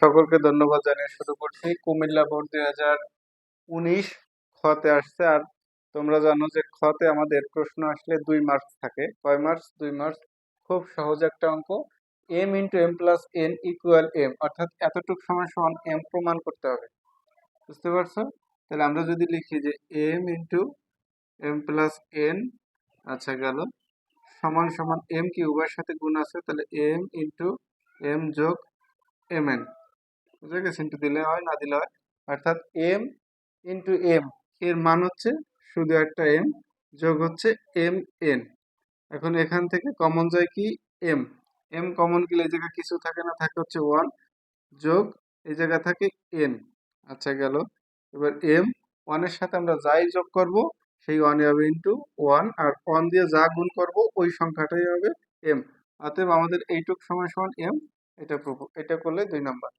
সকলকে ধন্যবাদ জানিয়ে শুরু করছি। কুমিল্লা বোর্ড দুই হাজার উনিশ খতে আসছে। আর তোমরা জানো যে খতে আমাদের প্রশ্ন আসলে দুই মার্কস থাকে। কয় মার্কস দুই মার্কস খুব সহজ একটা অঙ্ক। M into M plus N equal M অর্থাৎ এতটুকু সময় সমান এম প্রমাণ করতে হবে। বুঝতে পারছ? তাহলে আমরা যদি লিখি যে M into M plus N আচ্ছা গেল। সমান সমান এম কি উভয়ের সাথে গুণ আছে, তাহলে এম ইন্টু এম যোগ এম এন বুঝে গেছে ইন্টু দিলে হয়, না দিলে হয়? অর্থাৎ এম ইন্টু এম এর মান হচ্ছে শুধু একটা এম যোগ হচ্ছে এম এন এখন এখান থেকে কমন যায় কি? এম এম কমন গেলে এই জায়গায় কিছু থাকে না, থাকে হচ্ছে ওয়ান যোগ এই জায়গা থাকে এন আচ্ছা গেল। এবার এম ওয়ানের সাথে আমরা যাই যোগ করব, সেই ওয়ান হবে ইন্টু ওয়ান আর ওয়ান দিয়ে যা গুণ করব, ওই সংখ্যাটাই হবে এম অতএব আমাদের এইটুক সময় সমান এম এটা এটা করলে দুই নাম্বার